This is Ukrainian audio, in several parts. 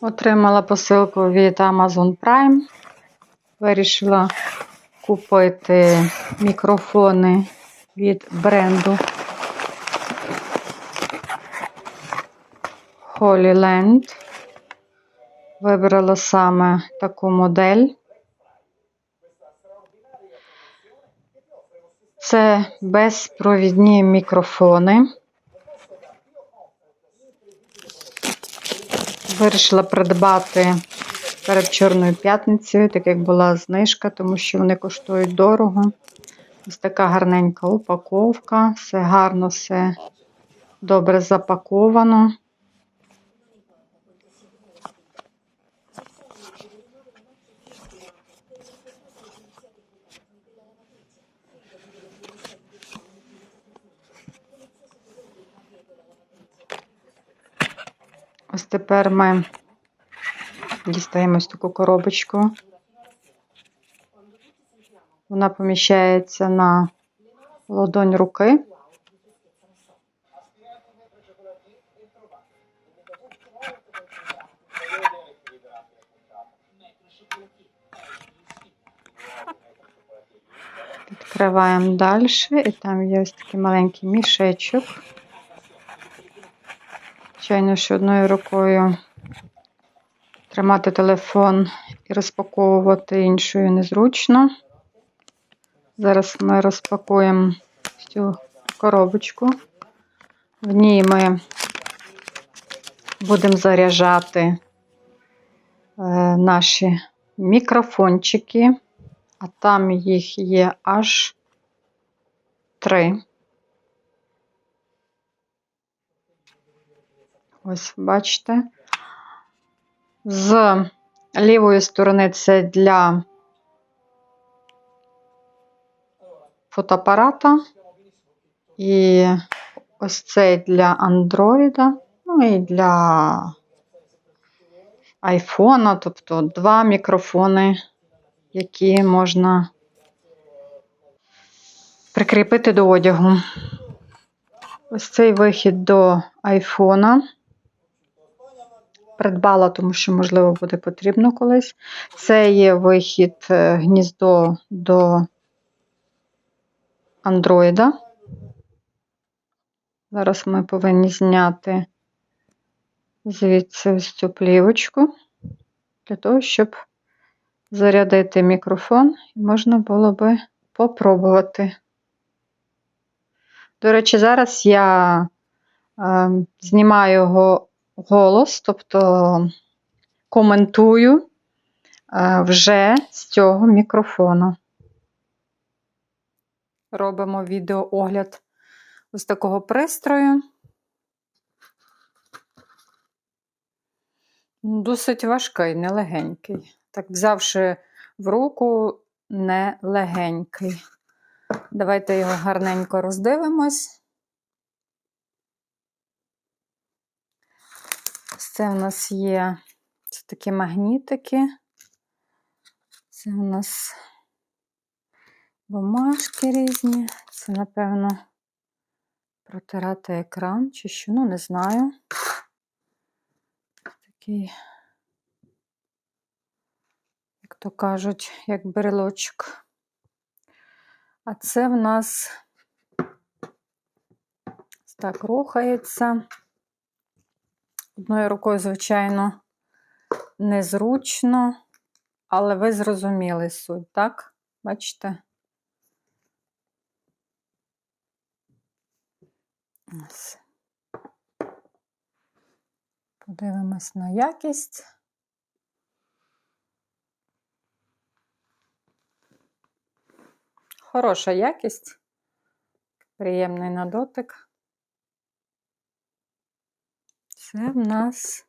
Отримала посилку від Amazon Prime. Вирішила купити мікрофони від бренду Holy Land. Вибрала саме таку модель. Це безпровідні мікрофони. Вирішила придбати перед Чорною п'ятницею, так як була знижка, тому що вони коштують дорого. Ось така гарненька упаковка, все гарно, все добре запаковано. Ось тепер ми дістаємо ось таку коробочку. Вона поміщається на ладонь руки. Відкриваємо далі, і там є ось такий маленький мішечок. Звичайно, що одною рукою тримати телефон і розпаковувати іншою незручно. Зараз ми розпакуємо цю коробочку. В ній ми будемо заряджати е, наші мікрофончики, а там їх є аж три. Ось, бачите. З лівої сторони це для фотоапарата. І ось цей для Андроїда, ну і для айфона, тобто два мікрофони, які можна прикріпити до одягу. Ось цей вихід до айфона. Придбала, тому що, можливо, буде потрібно колись. Це є вихід е, гніздо до Андроїда. Зараз ми повинні зняти звідси цю плівочку, для того, щоб зарядити мікрофон, і можна було би попробувати. До речі, зараз я е, знімаю його голос, тобто коментую е, вже з цього мікрофону. Робимо відеоогляд ось такого пристрою. Досить важкий, нелегенький. Так, взявши в руку, нелегенький. Давайте його гарненько роздивимось. Це у нас є це такі магнітики. Це у нас бумажки різні. Це, напевно, протирати екран чи що, ну, не знаю. Такий, як то кажуть, як брелочок. А це в нас так рухається. Одною рукою, звичайно, незручно, але ви зрозуміли суть, так? Бачите? Ось. Подивимось на якість. Хороша якість, приємний на дотик. Це в нас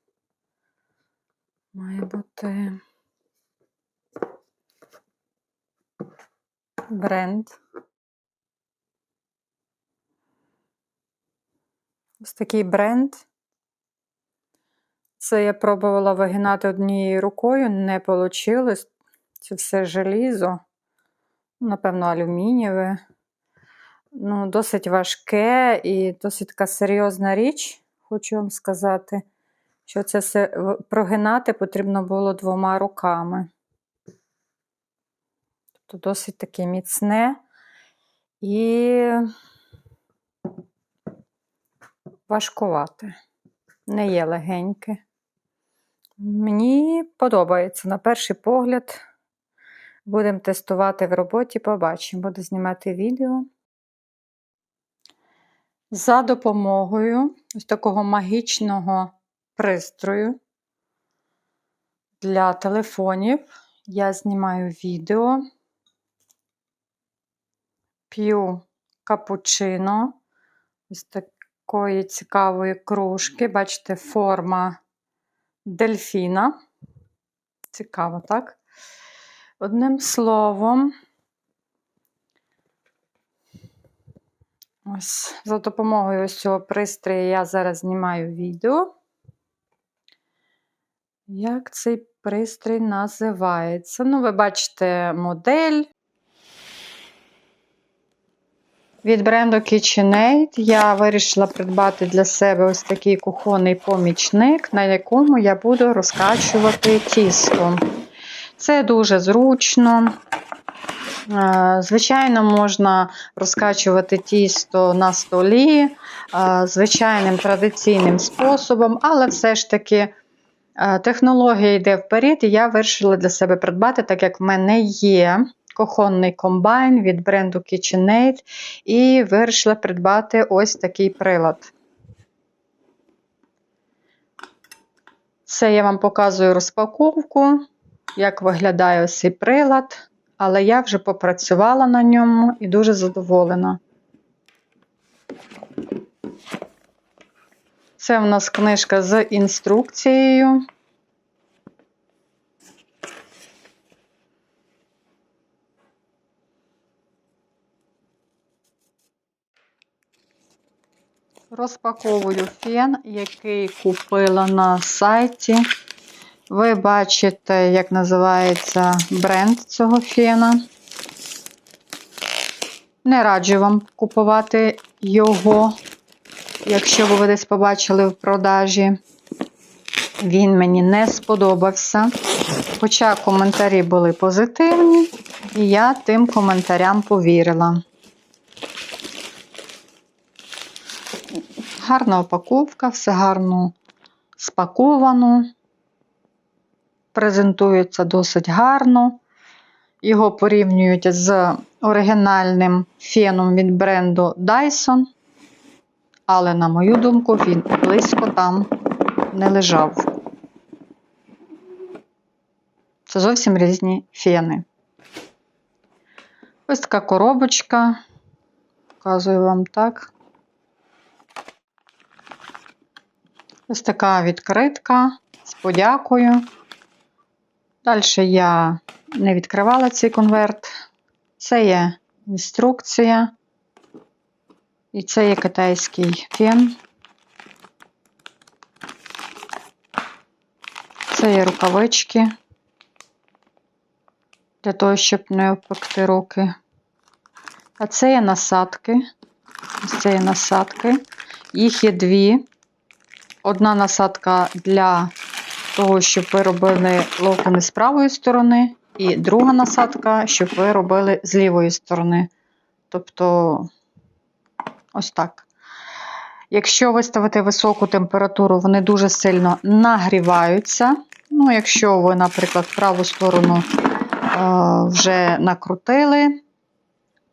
має бути бренд. Ось такий бренд. Це я пробувала вигинати однією рукою, не вийшло. Це все желізо, напевно, алюмінієве. Ну, Досить важке і досить така серйозна річ, хочу вам сказати. що це все прогинати потрібно було двома руками. Тобто досить таке міцне і важкувате. Не є легеньке. Мені подобається на перший погляд. Будемо тестувати в роботі, побачимо. Буду знімати відео. За допомогою ось такого магічного пристрою для телефонів я знімаю відео, п'ю капучино ось такої цікавої кружки. Бачите, форма дельфіна. Цікаво, так? Одним словом, ось за допомогою ось цього пристрою я зараз знімаю відео. Як цей пристрій називається? Ну, ви бачите модель. Від бренду KitchenAid я вирішила придбати для себе ось такий кухонний помічник, на якому я буду розкачувати тісто. Це дуже зручно. Е, Звичайно, можна розкачувати тісто на столі е, звичайним традиційним способом, але все ж таки е, технологія йде вперед, і я вирішила для себе придбати, так як в мене є кухонний комбайн від бренду KitchenAid, і вирішила придбати ось такий прилад. Це я вам показую розпаковку, як виглядає ось цей прилад, але я вже попрацювала на ньому і дуже задоволена. Це в нас книжка з інструкцією. Розпаковую фен, який купила на сайті. Ви бачите, як називається бренд цього фена. Не раджу вам купувати його, якщо ви десь побачили в продажі. Він мені не сподобався. Хоча коментарі були позитивні, і я тим коментарям повірила. Гарна упаковка, все гарно спаковано. Презентується досить гарно. Його порівнюють з оригінальним феном від бренду Dyson. Але, на мою думку, він близько там не лежав. Це зовсім різні фени. Ось така коробочка. Показую вам так. Ось така відкритка з подякою. Далі я не відкривала цей конверт. Це є інструкція. І це є китайський фен. Це є рукавички для того, щоб не опекти руки. А це є насадки. Ось це є насадки. Їх є дві. Одна насадка для того, щоб ви робили локони з правої сторони, і друга насадка, щоб ви робили з лівої сторони. Тобто, ось так. Якщо виставити високу температуру, вони дуже сильно нагріваються. Ну, якщо ви, наприклад, праву сторону е, вже накрутили,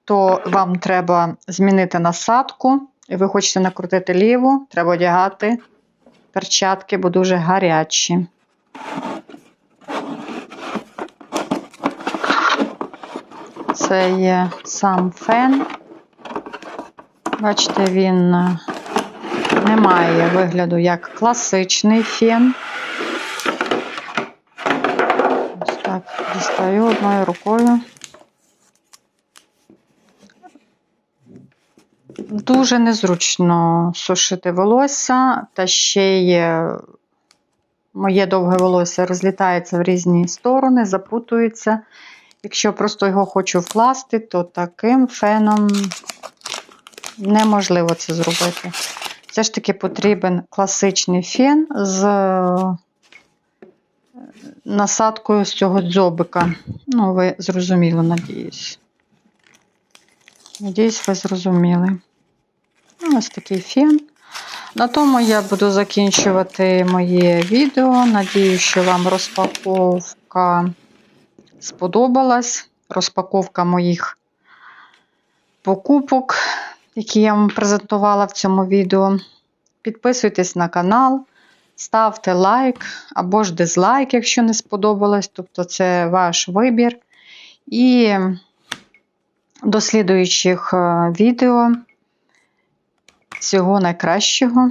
то вам треба змінити насадку, і ви хочете накрутити ліву, треба одягати перчатки, бо дуже гарячі. Це є сам фен. Бачите, він е, не має вигляду як класичний фен. Ось так дістаю одною рукою. Дуже незручно сушити волосся, та ще й моє довге волосся розлітається в різні сторони, запутується. Якщо просто його хочу вкласти, то таким феном неможливо це зробити. Все ж таки потрібен класичний фен з е, насадкою з цього дзьобика. Ну, ви зрозуміли, надіюсь. Надіюсь, ви зрозуміли. Ну, Ось такий фен. На тому я буду закінчувати моє відео. Надію, що вам розпаковка сподобалась. Розпаковка моїх покупок, які я вам презентувала в цьому відео. Підписуйтесь на канал, ставте лайк або ж дизлайк, якщо не сподобалось. Тобто це ваш вибір. І до слідуючих е, відео. Всього найкращого.